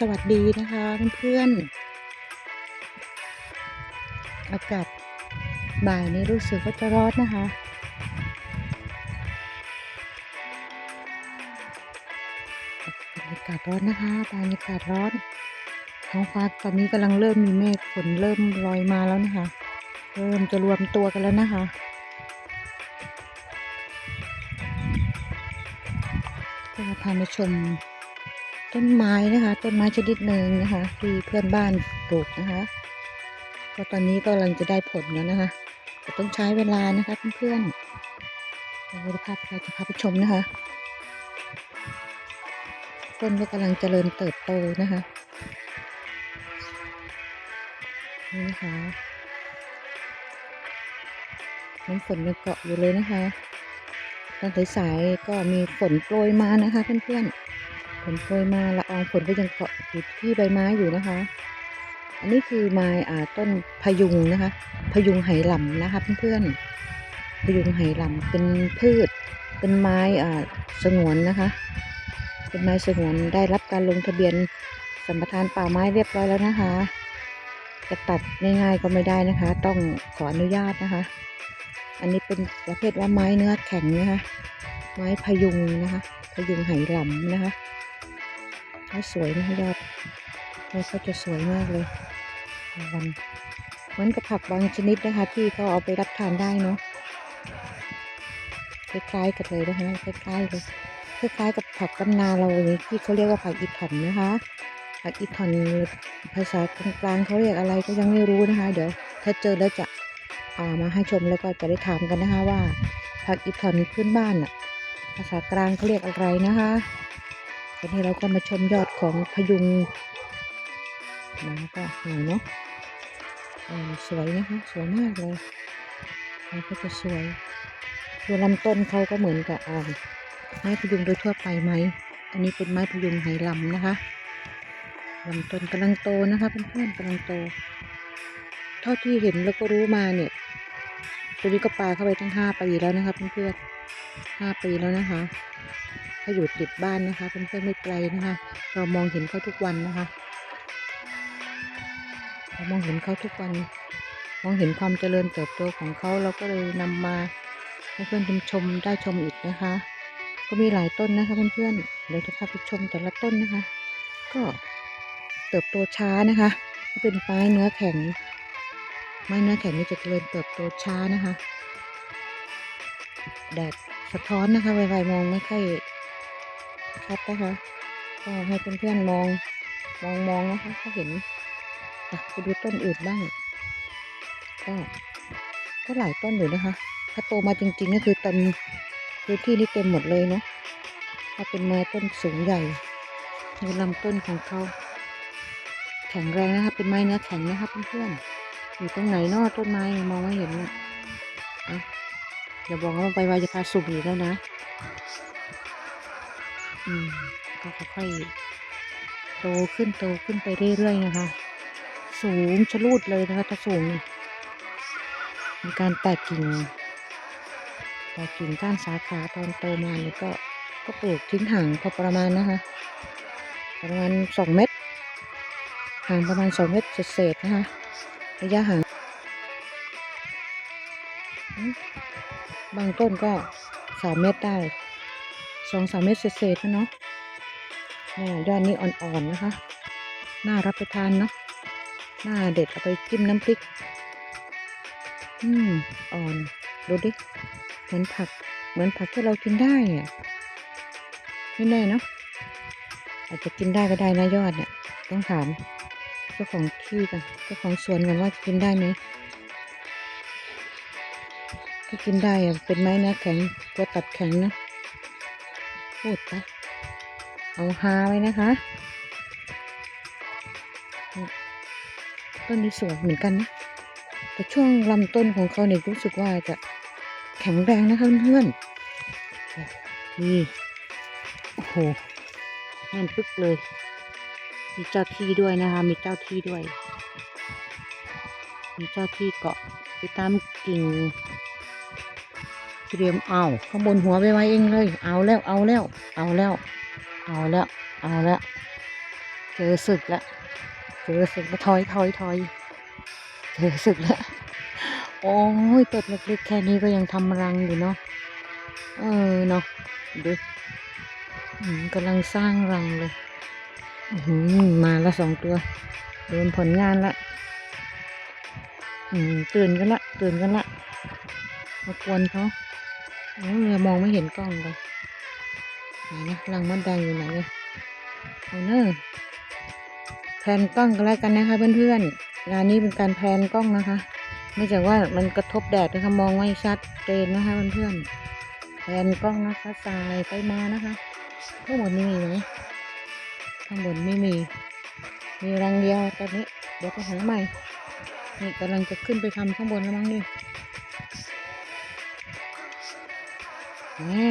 สวัสดีนะคะเพื่อนๆอากาศบ่ายนี้รู้สึกว่าจะร้อนนะคะ บรรยากาศร้อนนะคะบรรยากาศร้อนท้องฟ้าตอนนี้กำลังเริ่มมีเมฆฝนเริ่มลอยมาแล้วนะคะ เริ่มจะรวมตัวกันแล้วนะคะก็พามาชม ต้นไม้นะคะ ต้นไม้ชนิดหนึ่งนะคะ ที่เพื่อนบ้านปลูกนะคะก็ตอนนี้ก็กำลังจะได้ผลแล้วนะคะแต่ต้องใช้เวลานะคะเพื่อนๆเราจะพาไปจะพาไปชมนะคะ ต้นก็กำลังเจริญเติบโตนะคะนี่นะคะน้ำฝนยังเกาะอยู่เลยนะคะ ตอนสายๆก็มีฝนโปรยมานะคะเพื่อนๆ ฝนโปรยมาละอองฝนก็ยังเกาะอยู่ที่ใบไม้อยู่นะคะ อันนี้คือไม้อ่าต้นพยุงนะคะ พยุงไหหลำนะคะเพื่อนๆพยุงไหหลำเป็นพืช เป็นไม้อ่าสงวนนะคะ เป็นไม้สงวนได้รับการลงทะเบียนสัมปทานป่าไม้เรียบร้อยแล้วนะคะ จะตัดง่ายๆก็ไม่ได้นะคะ ต้องขออนุญาตนะคะ อันนี้เป็นประเภทว่าไม้เนื้อแข็งนะคะ ไม้พยุงนะคะ พยุงไหหลำนะคะ เขาสวยนะคะยอดยอดเขาจะสวยมากเลยวันเหมือนกับผักบางชนิดนะคะ ที่เขาเอาไปรับทานได้เนาะคล้ายๆกันเลยนะคะคล้ายๆเลยคล้ายๆกับผักกำนาเราเลยที่เขาเรียกว่าผักอีถอนนะคะ ผักอีถอนภาษากลางๆเขาเรียกอะไรก็ยังไม่รู้นะคะ เดี๋ยว ถ้าเจอแล้วจะเอามาให้ชมแล้วก็จะได้ถามกันนะคะว่า ผักอีทอนพื้นบ้านอะภาษากลางเขาเรียกอะไรนะคะ ตอนนี้เราก็มาชมยอดของพยุงนะก็สวยเนาะสวยนะคะสวยมากเลยมันก็จะสวยตัวลำต้นเขาก็เหมือนกับอ่าไม้พยุงโดยทั่วไปไหม อันนี้เป็นไม้พยุงไหลำนะคะลำต้นกำลังโตนะคะเพื่อนๆกำลังโต เท่าที่เห็นแล้วก็รู้มาเนี่ย ตัวนี้ก็ปลาเข้าไปตั้งห้าปีแล้วนะคะเพื่อนๆห้าปีแล้วนะคะ เขาอยู่ติดบ้านนะคะเพื่อนๆไม่ไกลนะคะ เรามองเห็นเขาทุกวันนะคะเรามองเห็นเขาทุกวัน มองเห็นความเจริญเติบโตของเขาเราก็เลยนำมาให้เพื่อนชมได้ชมอีกนะคะ ก็มีหลายต้นนะคะเพื่อนๆเดี๋ยวจะพาไปชมแต่ละต้นนะคะ ก็เติบโตช้านะคะก็เป็นไม้เนื้อแข็ง ไม้เนื้อแข็งนี่จะเจริญเติบโตช้านะคะแดดสะท้อนนะคะไวๆมองไม่ค่อย ชัดนะคะก็ให้เพื่อนๆมองมองมองนะคะถ้าเห็นอะไปดูต้นอื่นบ้างก็ก็หลายต้นอยู่นะคะ ถ้าโตมาจริงๆก็คือเต็มพื้นที่นี่เต็มหมดเลยเนาะถ้าเป็นไม้ต้นสูงใหญ่ดูลำต้นของเขาแข็งแรงนะคะเป็นไม้เนื้อแข็งนะคะเพื่อนๆอยู่ตรงไหนนอต้นไม้มองไม่เห็นเนี่ยอะอย่าบอกว่าไปวายจะพาสุ่มอีกแล้วนะ อืมก็ค่อยๆโตขึ้นโตขึ้นไปเรื่อยๆนะคะ สูงชะลูดเลยนะคะถ้าสูงนี่มีการแตกกิ่งแตกกิ่งก้านสาขาตอนโตมาเนี่ยก็ก็ปลูกทิ้งห่างพอประมาณนะคะ ประมาณสองเมตร ห่างประมาณสองเมตรเศษนะคะระยะห่างบางต้นก็สามเมตรได้ สองสามเมตรเศษๆนะเนาะนี่ยอดนี้อ่อนๆนะคะ น่ารับประทานเนาะน่าเด็ดเอาไปจิ้มน้ำพริก อืม อ่อน ดูดิ เหมือนผัก เหมือนผักที่เรากินได้อะไม่แน่เนาะ อาจจะกินได้ก็ได้นะยอดเนี่ย ต้องถามเจ้าของที่กันเจ้าของสวนกันว่ากินได้ไหมถ้ากินได้อะเป็นไม้นื้อแข็งตัวตัดแข็งนะ พูดไป เอาฮาไว้นะคะ ต้นนี้สวยเหมือนกันนะ แต่ช่วงลำต้นของเขาเนี่ยรู้สึกว่าจะแข็งแรงนะคะเพื่อนนี่โอ้โหแน่นปึ๊กเลย มีเจ้าที่ด้วยนะคะ มีเจ้าที่ด้วย มีเจ้าที่เกาะไปตามกิ่ง เตรียมเอาข้างบนหัวไปไว้เองเลย เอาแล้วเอาแล้ว เอาแล้ว เอาแล้ว เอาแล้วเจอศึกละเจอศึกละถอยถอยถอยเจอศึกละโอ้ยตัวเล็กๆแค่นี้ก็ยังทำรังอยู่เนาะเออเนาะดูกำลังสร้างรังเลยอื้อหือมาละสองตัวโดนผลงานละอืมตื่นกันละตื่นกันละมากวนเขา เรามองไม่เห็นกล้องเลยไหนนะรังมดแดงอยู่ไหนเนี่ยเอาเนอะแพนกล้องกันแล้วกันนะคะ เพื่อนๆงานนี้เป็นการแพนกล้องนะคะเนื่องจากว่ามันกระทบแดดนะคะมองไม่ชัดเจนนะคะเพื่อนๆแพนกล้องนะคะสายไปมานะคะข้างบนนี่มีไหมข้างบนไม่มี มีรังเดียวตอนนี้เดี๋ยวไปหาใหม่นี่กำลังจะขึ้นไปทำข้างบนแล้วมั้งนี่ แม่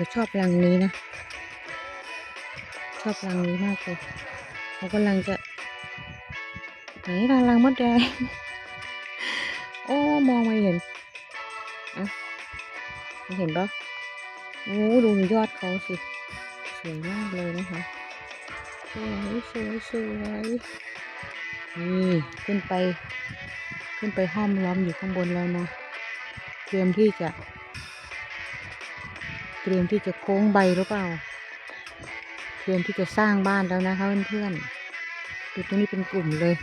จะชอบรังนี้นะ ชอบรังนี้มากเลยเขากำลังจะไหนรังรังมดแดง โอ้ มองไม่เห็นอะไม่เห็นปะโอ้ดูยอดเขาสิ สวยมากเลยนะคะสวยสวยสวยนี่ขึ้นไป ขึ้นไปห้อมล้อมอยู่ข้างบนแล้วนะ เตรียมที่จะ เตรียมที่จะโค้งใบหรือเปล่า เตรียมที่จะสร้างบ้านแล้วนะคะเพื่อนๆดูตรงนี้เป็นกลุ่มเลย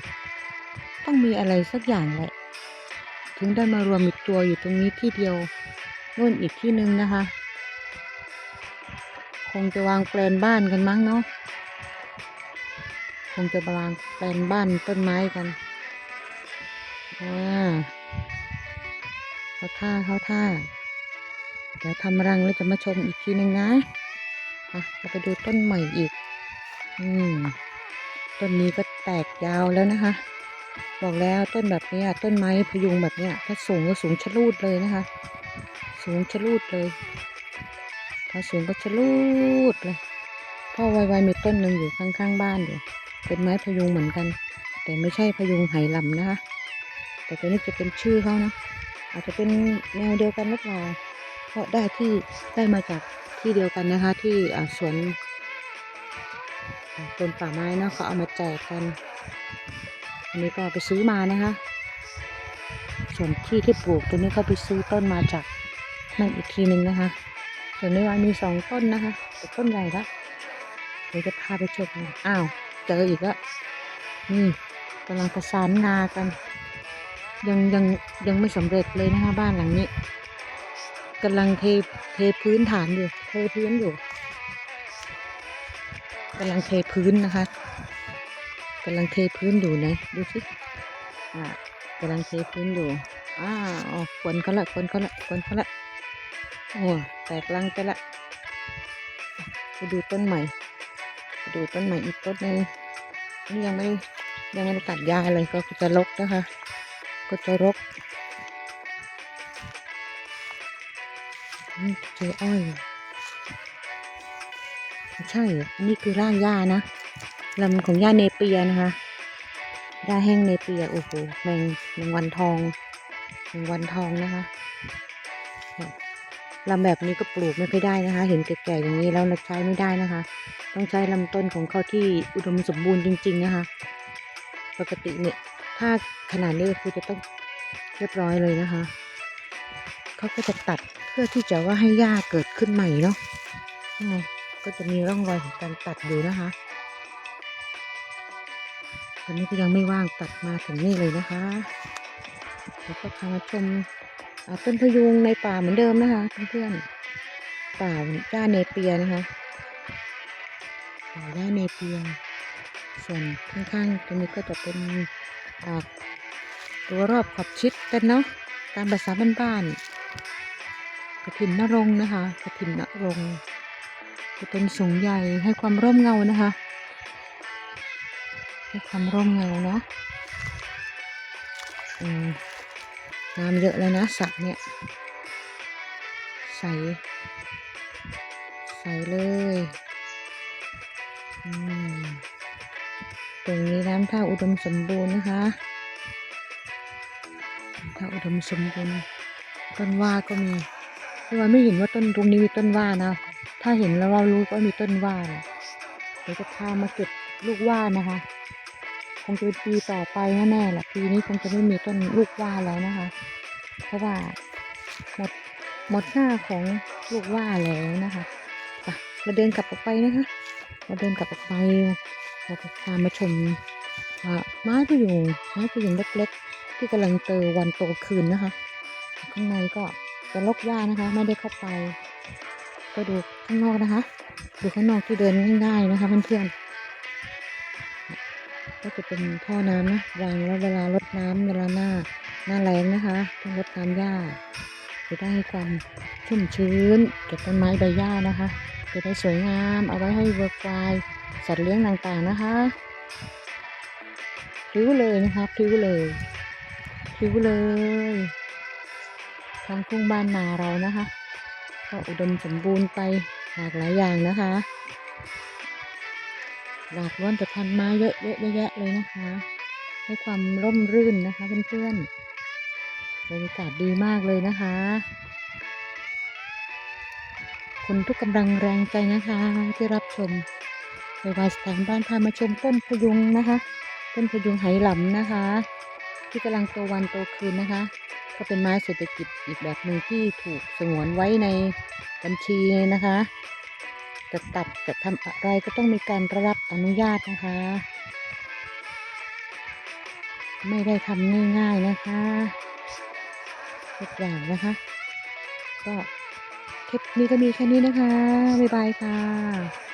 ต้องมีอะไรสักอย่างแหละ ถึงได้มารวมอีกตัวอยู่ตรงนี้ที่เดียวนู่นอีกที่หนึ่งนะคะ คงจะวางแปลนบ้านกันมั้งเนาะ คงจะวางแปลนบ้านต้นไม้กัน อ่าเขาท่าเขาท่า เดี๋ยวทำรังแล้วจะมาชมอีกทีหนึ่งนะอะเราไปดูต้นใหม่อีก อืม ต้นนี้ก็แตกยาวแล้วนะคะ บอกแล้วต้นแบบนี้ต้นไม้พยุงแบบเนี้ย ถ้าสูงก็สูงชะลูดเลยนะคะ สูงชะลูดเลย ถ้าสูงก็ชะลูดเลยพ่อไวๆมีต้นหนึ่งอยู่ข้างๆบ้านอยู่ เป็นไม้พยุงเหมือนกัน แต่ไม่ใช่พยุงไหหลำนะคะ แต่ตัวนี้จะเป็นชื่อเขานะอาจจะเป็นแนวเดียวกันหรือเปล่า เพราะได้ที่ได้มาจากที่เดียวกันนะคะ ที่สวนอ่ากรมป่าไม้เนาะเขาเอามาแจกกัน อันนี้ก็ไปซื้อมานะคะ ส่วนที่ที่ปลูกตัวนี้ก็ไปซื้อต้นมาจากนั่นอีกทีหนึ่งนะคะ ส่วนในวันมีสองต้นนะคะแต่ต้นใหญ่ละเดี๋ยวจะพาไปชมอ้าวเจออีกแล้วนี่กำลังประสานงากัน ยังยังยังไม่สำเร็จเลยนะคะบ้านหลังนี้ กำลังเทเทพื้นฐานอยู่เทพื้นอยู่กำลังเทพื้นนะคะกำลังเทพื้นอยู่นะดูสิอ่ากำลังเทพื้นอยู่อ้าวควนเขาละควนเขาละควนเขาละโอ้แตกลังไปละไปดูต้นใหม่ไปดูต้นใหม่อีกต้นหนึงนี่ยังไม่ยังไม่ตัดยาเลยก็จะรกนะคะ ก็จะรก เจออ้อยใช่อันนี้คือร่างหญ้านะลำของหญ้าเนเปียนะคะหญ้าแห้งเนเปียโอ้โหแมงแมงวันทองแมงวันทองนะคะลำแบบนี้ก็ปลูกไม่ค่อยได้นะคะ เห็นแก่ๆอย่างนี้แล้วเราใช้ไม่ได้นะคะ ต้องใช้ลำต้นของเขาที่อุดมสมบูรณ์จริง ๆนะคะ ปกติเนี่ยถ้าขนาดนี้ก็คือจะต้องเรียบร้อยเลยนะคะ เขาก็จะตัด เพื่อที่จะว่าให้หญ้าเกิดขึ้นใหม่เนาะนี่ไงก็จะมีร่องรอยของการตัดอยู่นะคะตอนนี้ก็ยังไม่ว่างตัดมาถึงนี่เลยนะคะแล้วก็พามาชมต้นพยุงในป่าเหมือนเดิมนะคะเพื่อนๆป่าหญ้าเนเปียนะคะป่าหญ้าเนเปียส่วนข้างๆตรงนี้ก็จะเป็นตัวรอบขอบชิดกันเนาะตามภาษาบ้านๆ กระถินนรงนะคะกระถินนรงจะเป็นสูงใหญ่ให้ความร่มเงานะคะ ให้ความร่มเงาเนาะน้ำเยอะแล้วนะสระเนี่ย ใส ใสเลยตรงนี้น้ำท่าอุดมสมบูรณ์นะคะท่าอุดมสมบูรณ์ต้นว่าก็มี แต่ว่าไม่เห็นว่าต้นตรงนี้มีต้นว่านะ ถ้าเห็นแล้วเรารู้ว่ามีต้นว่านเดี๋ยวจะพามาเก็บลูกว่านะคะ คงจะเป็นปีต่อไปแน่ๆแหละปีนี้คงจะไม่มีต้นลูกว่าแล้วนะคะ เพราะว่าหมดหมดหน้าของลูกว่าแล้วนะคะไปเราเดินกลับออกไปนะคะ เราเดินกลับออกไปเราจะพามาชมอ่าไม้พยุงไม้พยุงเล็กๆ ที่กำลังเตอวันโตคืนนะคะ ข้างในก็ เป็นลกว่านะคะ ไม่ได้เข้าไป ก็ดูข้างนอกนะคะ ดูข้างนอกที่เดินง่ายๆนะคะเพื่อนๆก็จะเป็นท่อน้ำนะวางไว้เวลารดน้ำเวลาหน้าหน้าแรงนะคะต้องรดน้ำหญ้าจะได้ให้ความชุ่มชื้นเก็บต้นไม้ใบหญ้านะคะ จะได้สวยงามเอาไว้ให้เวิร์กไวสัตว์เลี้ยงต่างๆนะคะพิ้วเลยนะคะพิ้วเลยพิ้วเลย ทางทุ่งบ้านนาเรานะคะ ก็อุดมสมบูรณ์ไปหลากหลายอย่างนะคะหลากล้วนแต่พันไม้เยอะเยอะแยะเลยนะคะ ให้ความร่มรื่นนะคะเพื่อนๆบรรยากาศดีมากเลยนะคะ คุณทุกกำลังแรงใจนะคะที่รับชมไปวายสถานบ้านพามาชมต้นพยุงนะคะ ต้นพยุงไหหลำนะคะ ที่กำลังโตวันโตคืนนะคะ ก็เป็นไม้เศรษฐกิจอีกแบบหนึ่งที่ถูกสงวนไว้ในบัญชีนะคะจะตัดจะทำอะไรก็ต้องมีการรับอนุญาตนะคะ ไม่ได้ทำง่ายๆนะคะทุกอย่างนะคะ ก็คลิปนี้ก็มีแค่นี้นะคะ บ๊ายบายค่ะ